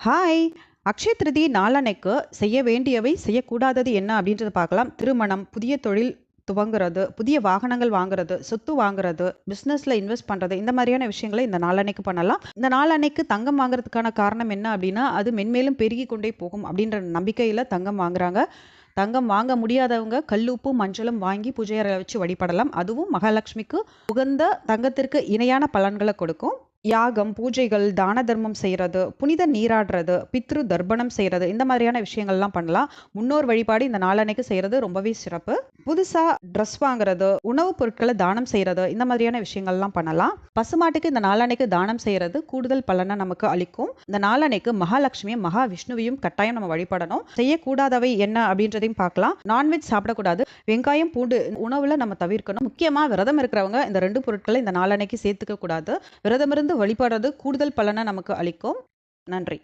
Hi! Akshaya திருதி நாளன்னைக்கு செய்ய வேண்டியவை, செய்யக்கூடாதது என்ன அப்படின்றத பார்க்கலாம். திருமணம், புதிய தொழில் துவங்குறது, புதிய வாகனங்கள் வாங்குறது, சொத்து வாங்குறது, பிஸ்னஸில் இன்வெஸ்ட் பண்ணுறது இந்த மாதிரியான விஷயங்களை இந்த நாளன்னைக்கு பண்ணலாம். இந்த நாளன்னைக்கு தங்கம் வாங்குறதுக்கான காரணம் என்ன அப்படின்னா, அது மென்மேலும் பெருகி கொண்டே போகும் அப்படின்ற நம்பிக்கையில் தங்கம் வாங்குறாங்க. தங்கம் வாங்க முடியாதவங்க கல்லுப்பும், மஞ்சளும் வாங்கி பூஜை அறையில் வச்சு வழிபடலாம். அதுவும் மகாலட்சுமிக்கு உகந்த தங்கத்திற்கு இணையான பலன்களை கொடுக்கும். யாகம், பூஜைகள், தான தர்மம் செய்கிறது புனித நீராடுறது, பித்ரு தர்ப்பணம் செய்கிறது இந்த மாதிரியான விஷயங்கள்லாம் பண்ணலாம். முன்னோர் வழிபாடு இந்த நாளன்னைக்கு செய்கிறது ரொம்பவே சிறப்பு. புதுசாக ட்ரெஸ் வாங்குறது, உணவுப் பொருட்களை தானம் செய்றது, இந்த மாதிரியான விஷயங்கள்லாம் பண்ணலாம். பசுமாட்டுக்கு இந்த நாளன்னைக்கு தானம் செய்கிறது கூடுதல் பலனை நமக்கு அளிக்கும். இந்த நாளன்னைக்கு மகாலட்சுமியும், மகாவிஷ்ணுவையும் கட்டாயம் நம்ம வழிபடணும். செய்யக்கூடாதவை என்ன அப்படின்றதையும் பார்க்கலாம். நான்வெஜ் சாப்பிடக்கூடாது. வெங்காயம், பூண்டு உணவுல நம்ம தவிர்க்கணும். முக்கியமா விரதம் இருக்கிறவங்க இந்த ரெண்டு பொருட்களை இந்த நாளன்னைக்கு சேர்த்துக்க கூடாது. விரதமிருந்து வழிபடுறது கூடுதல் பலனை நமக்கு அளிக்கும். நன்றி.